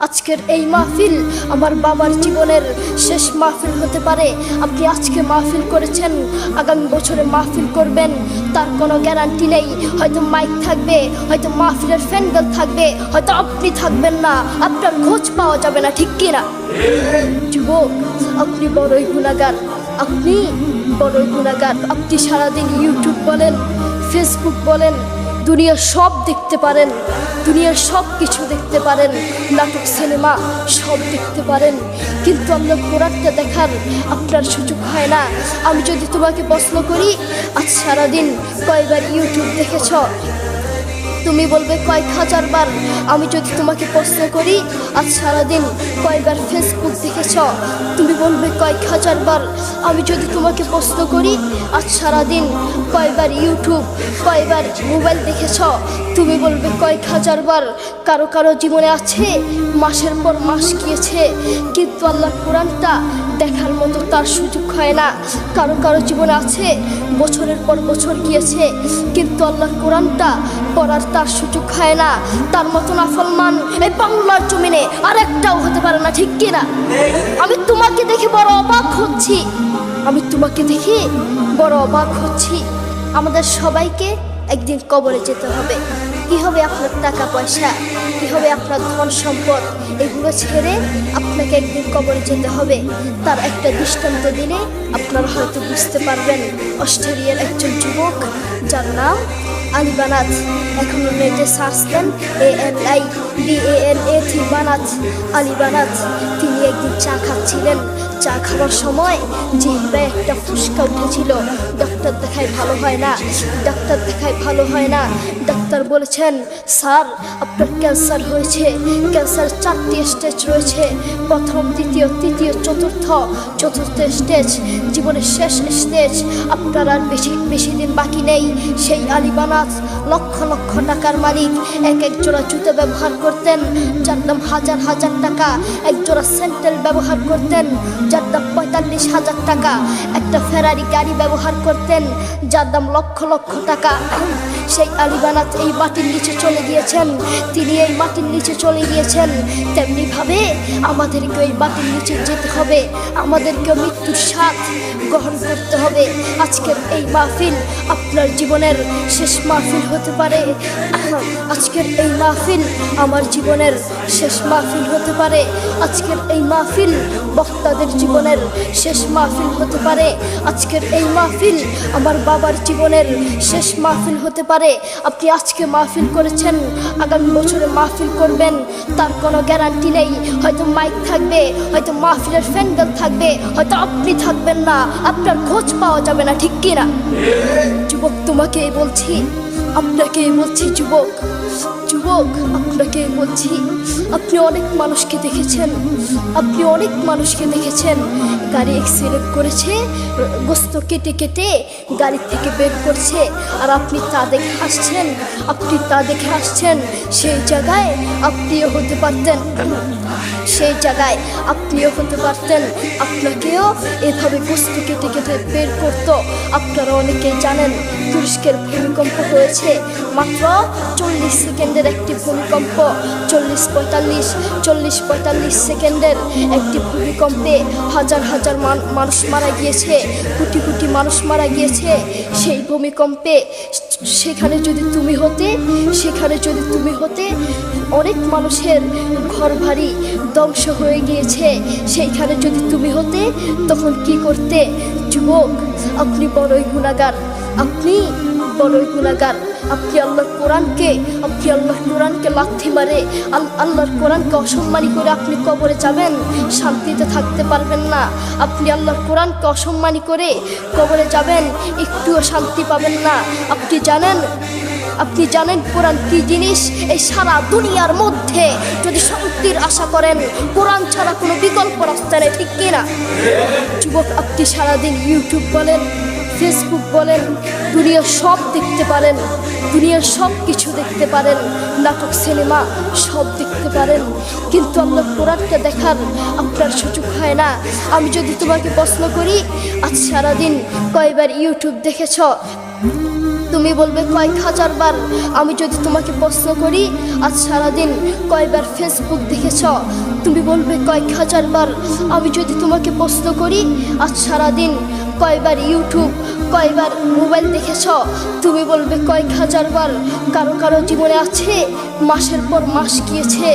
আজকের এই মাহফিল আমার বাবার জীবনের শেষ মাহফিল হতে পারে। আপনি আজকে মাহফিল করেছেন, আগামী বছরে মাহফিল করবেন, তার কোনো গ্যারান্টি নেই। হয়তো মাইক থাকবে, হয়তো মাহফিলের ফ্যান্ডেল থাকবে, হয়তো আপনি থাকবেন না। আপনার খোঁজ পাওয়া যাবে না, ঠিক কি না যুবক, আপনি বড়ই গুণাগার। আপনি বড়ই গুণাগার। আপনি সারাদিন ইউটিউব বলেন ফেসবুক বলেন দুনিয়ার সব দেখতে পারেন, দুনিয়ার সব কিছু দেখতে পারেন, নাটক, সিনেমা সব দেখতে পারেন। কিন্তু আমরা কোরআনটা দেখার আপনার সুযোগ হয় না। আমি যদি তোমাকে প্রশ্ন করি, আজ সারাদিন কয়বার ইউটিউব দেখেছ? তুমি বলবে কয়েক হাজার বার, আমি যদি তোমাকে প্রশ্ন করি, আজ সারাদিন কয়বার ফেসবুক দেখেছ, তুমি বলবে কয়েক হাজার বার, আমি যদি তোমাকে প্রশ্ন করি, আজ সারাদিন কয়বার ইউটিউব কয়বার মোবাইল দেখেছ, তুমি বলবে কয়েক হাজার বার, কারও কারও জীবনে আছে, মাসের পর মাস গিয়েছে, কিন্তু আল্লাহ কোরআনটা দেখার মতো তার সুযোগ হয় না। কারও কারও জীবনে আছে, বছরের পর বছর গিয়েছে, কিন্তু আল্লাহ কোরআনটা পড়ার তার সুযোগ হয় না। তার মতো নাফলমান এই বাংলার জমিনে আর একটাও হতে পারে না, ঠিক কিনা? আমি তোমাকে দেখে বড় অবাক হচ্ছি। আমি তোমাকে দেখে বড় অবাক হচ্ছি। আমাদের সবাইকে একদিন কবরে যেতে হবে। কি হবে আপনার টাকা পয়সা কি হবে আপনার ধন সম্পদ এগুলো ছেড়ে আপনাকে একদিন কবরে যেতে হবে। তার একটা দৃষ্টান্ত দিলে আপনারা হয়তো বুঝতে পারবেন, অস্ট্রেলিয়ার একজন যুবক যার নাম আলিবানাজ এখন নেটে search then, A L I. B A N A T Banat Ali Banat তিনি একদিন চা খাচ্ছিলেন চা খাওয়ার সময় জিহ্বায় একটা ফুসকা উঠেছিল ডাক্তার দেখায় ভালো হয় না ডাক্তার দেখায় ভালো হয় না ডাক্তার বলেছেন স্যার আপনার ক্যান্সার হয়েছে ক্যান্সার চারটি স্টেজ রয়েছে প্রথম দ্বিতীয় তৃতীয় চতুর্থ চতুর্থ স্টেজ জীবনের শেষ স্টেজ আপনার আর বেশি বেশি দিন বাকি নেই সেই আলিবানাথ লক্ষ লক্ষ টাকার মালিক এক এক জোড়া জুতো ব্যবহার করতেন। যার দাম হাজার হাজার টাকা, এক জোড়া স্যান্ডেল ব্যবহার করতেন। যার দাম পঁয়তাল্লিশ হাজার টাকা, একটা ফেরারি গাড়ি ব্যবহার করতেন। যার দাম লক্ষ লক্ষ টাকা। সেই আলিবানাথ এই মাটির নিচে চলে গিয়েছেন। তিনি এই মাটির নিচে চলে গিয়েছেন। তেমনিভাবে আমাদেরকে এই মাটির নিচে যেতে হবে। আমাদেরকে মৃত্যুর স্বাদ গ্রহণ করতে হবে। আজকের এই মাহফিল আপনার জীবনের শেষ মাহফিল হতে পারে। আজকের এই মাহফিল আমার জীবনের শেষ মাহফিল হতে পারে। আজকের এই মাহফিল বক্তাদের জীবনের শেষ মাহফিল হতে পারে। আজকের এই মাহফিল আমার বাবার জীবনের শেষ মাহফিল হতে পারে। আপনি আজকে মাহফিল করেছেন, আগামী বছরে মাহফিল করবেন, তার কোনো গ্যারান্টি নেই। হয়তো মাইক থাকবে, হয়তো মাহফিলের ফ্যান্ডেল থাকবে, হয়তো আপনি থাকবেন না। আপনার খোঁজ পাওয়া যাবে না, ঠিক কিনা? যুবক তোমাকে বলছি আপনাকে বলছি, যুবক? যুবক আপনাকে বলছি? আপনি অনেক মানুষকে দেখেছেন। আপনি অনেক মানুষকে দেখেছেন। গাড়ি অ্যাক্সিডেন্ট করেছে, গোস্ত কেটে কেটে গাড়ি থেকে বের করছে। আর আপনি তা দেখে হাসছেন, আপনি তা দেখে হাসছেন। সেই জায়গায় আপনিও হতে পারতেন। সেই জায়গায় আপনিও হতে পারতেন। আপনাকেও এভাবে গোস্ত কেটে কেটে বের করতো। আপনারা অনেকেই জানেন তুরস্কের ভূমিকম্প হয়েছে। মাত্র চল্লিশ সেকেন্ডের একটি ভূমিকম্প, চল্লিশ পঁয়তাল্লিশ চল্লিশ পঁয়তাল্লিশ সেকেন্ডের একটি ভূমিকম্পে হাজার হাজার মান- মানুষ মারা গিয়েছে, কোটি কোটি মানুষ মারা গিয়েছে। সেই ভূমিকম্পে সেখানে যদি তুমি হতে, সেখানে যদি তুমি হতে, অনেক মানুষের ঘর বাড়ি ধ্বংস হয়ে গিয়েছে। সেইখানে যদি তুমি হতে, তখন কি করতে? যুবক, আপনি বড়ই গুণাগার। আপনি বড়ই গুণাগার। আপনি আল্লাহর কোরআনকে, আপনি আল্লাহর কোরআনকে লাথি মারে। আল- আল্লাহর কোরআনকে অসম্মানী করে আপনি কবরে যাবেন, শান্তিতে থাকতে পারবেন না। আপনি আল্লাহর কোরআনকে অসম্মানী করে কবরে যাবেন, একটুও শান্তি পাবেন না। আপনি জানেন আপনি জানেন কোরআন কি জিনিস? এই সারা দুনিয়ার মধ্যে যদি শান্তির আশা করেন, কোরআন ছাড়া কোনো বিকল্প রাস্তা নেই, ঠিক কিনা? যুবক, আপনি সারাদিন ইউটিউব বলেন, ফেসবুক বলেন, দুনিয়ার সব দেখতে পারেন, দুনিয়ার সব কিছু দেখতে পারেন, নাটক, সিনেমা সব দেখতে পারেন, কিন্তু আমরা কোরআনটা দেখার আপনার সুযোগ হয় না। আমি যদি তোমাকে প্রশ্ন করি, আজ সারাদিন কয়বার ইউটিউব দেখেছ? তুমি বলবে কয়েক হাজার বার। আমি যদি তোমাকে প্রশ্ন করি, আজ সারাদিন কয়বার ফেসবুক দেখেছ? তুমি বলবে কয়েক হাজার বার। আমি যদি তোমাকে প্রশ্ন করি, আজ সারাদিন কয়বার ইউটিউব, কয়বার মোবাইল দেখেছ? তুমি বলবে কয়েক হাজার বার। কারও কারও জীবনে আছে, মাসের পর মাস গিয়েছে,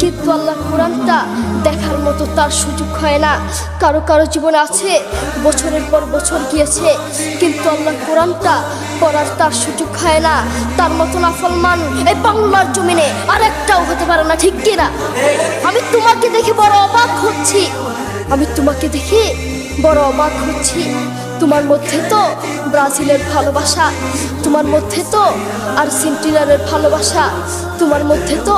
কিন্তু আল্লাহ কোরআনটা দেখার মতো তার সুযোগ হয় না। কারও কারও জীবনে আছে, বছরের পর বছর গিয়েছে, কিন্তু আল্লাহ কোরআনটা পড়ার তার সুযোগ হয় না। তার মতো নাফলমান এই বাংলার জমিনে আরেকটাও হতে পারে না, ঠিক কিনা আমি তোমাকে দেখে বড় অবাক হচ্ছি। আমি তোমাকে দেখে বড় অবাক হচ্ছি। তোমার মধ্যে তো ব্রাজিলের ভালোবাসা, তোমার মধ্যে তো আর্জেন্টিনারের ভালোবাসা, তোমার মধ্যে তো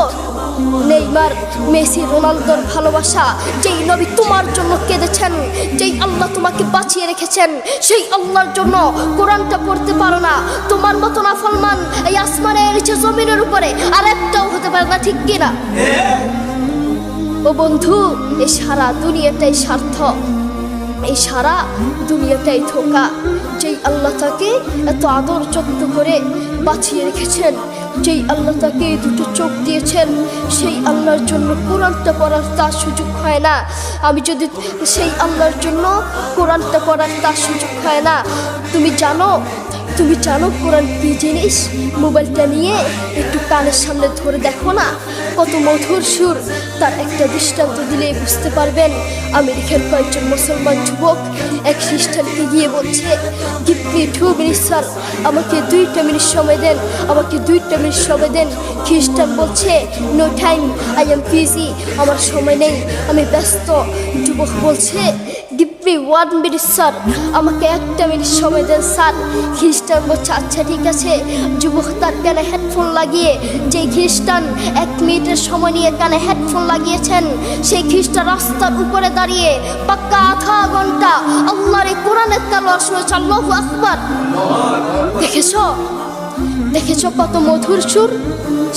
নেইমার, মেসি, রোনালদোর ভালোবাসা, যেই নবী তোমার জন্য কেঁদেছেন, যেই আল্লাহ তোমাকে বাঁচিয়ে রেখেছেন, সেই আল্লাহর জন্য কোরআনটা পড়তে পারো না। তোমার মতো না ফলমান এই আসমানের নিচে জমিনের উপরে আর একটাও হতে পারে না, ঠিক কিনা? ও বন্ধু এই সারা দুনিয়াটাই স্বার্থ। এই সারা দুনিয়াটাই ধোকা, যেই আল্লাহ তাকে এত আদর যত্ন করে বাঁচিয়ে রেখেছেন, যেই আল্লাহ তাকে দুটো চোখ দিয়েছেন, সেই আল্লাহর জন্য কোরআনটা পড়ার তার সুযোগ হয় না। আমি যদি সেই আল্লাহর জন্য কোরআনটা পড়ার তার সুযোগ হয় না, তুমি জানো তুমি জানো কোরআন কি জিনিস? মোবাইলটা নিয়ে একটু কানের সামনে ধরে দেখো না, কত মধুর সুর। তার একটা দৃষ্টান্ত দিলে বুঝতে পারবেন, আমেরিকার কয়েকজন মুসলমান যুবক এক খ্রিস্টানকে গিয়ে বলছে গিভ টু মিনিট আমাকে দুইটা মিনিট সময় দেন, আমাকে দুইটা মিনিট সময় দেন। খ্রিস্টান বলছে no time I am busy আমার সময় নেই, আমি ব্যস্ত। যুবক বলছে ওয়ান মিনিট স্যার আমাকে একটা মিনিট সময় দেন স্যার খ্রিস্টান বলছে আচ্ছা ঠিক আছে। যুবক তার কানে হেডফোন লাগিয়ে, যে খ্রিস্টান এক মিনিটের সময় নিয়ে কানে হেডফোন লাগিয়েছেন, সেই খ্রিস্টান রাস্তার উপরে দাঁড়িয়ে পাক্কা আধা ঘণ্টা আল্লাহর এই কোরআনের তালোয়ার শুনেছে আল্লাহু আকবার। দেখেছ? দেখেছ কত মধুর সুর?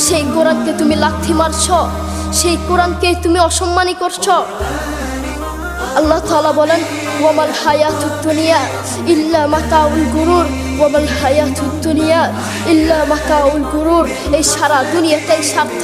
সেই কোরআনকে তুমি লাথি মারছ, সেই কোরআনকে তুমি অসম্মানী করছ। আল্লাহ তালা বলেন ওয়ামাল হায়াতুদ দুনিয়া ইল্লা মাতাউল গুরুর। ওয়ামাল হায়াতুদ দুনিয়া ইল্লা মাতাউল গুরুর এই সারা দুনিয়াটাই স্বার্থ,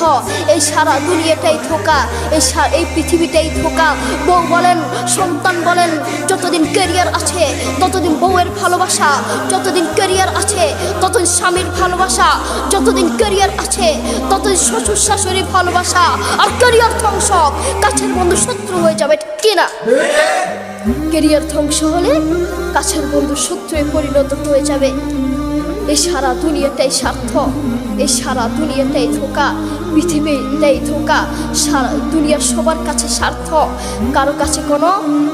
এই সারা দুনিয়াটাই ধোকা, এই এই পৃথিবীটাই ধোকা। বউ বলেন, সন্তান বলেন, যতদিন ক্যারিয়ার আছে, ততদিন বউয়ের ভালোবাসা, যতদিন ক্যারিয়ার আছে, ততদিন স্বামীর ভালোবাসা, যতদিন ক্যারিয়ার আছে, ততদিন শ্বশুর শাশুড়ির ভালোবাসা, আর ক্যারিয়ার ধ্বংস। কাছের বন্ধু শত্রু হয়ে যাবে ঠিক কিনা? কেরিয়ার ধ্বংস হলে কাছের বন্ধু শত্রুয়ে পরিণত হয়ে যাবে। এই সারা দুনিয়াটাই স্বার্থ এই সারা দুনিয়াটাই ধোকা পৃথিবীটাই ধোকা, সারা দুনিয়ার সবার কাছে স্বার্থ। কারও কাছে কোনো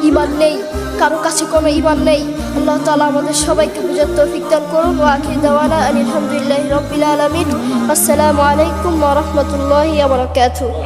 ইমান নেই, কারও কাছে কোনো ইমান নেই। আল্লাহ তাআলা আমাদের সবাইকে বুঝার তৌফিক দান করুন ওয়া আখির দাওয়ানা আলহামদুলিল্লাহি রাব্বিল আলামিন। আসসালামু আলাইকুম ওয়া রাহমাতুল্লাহি ওয়া বারাকাতুহু।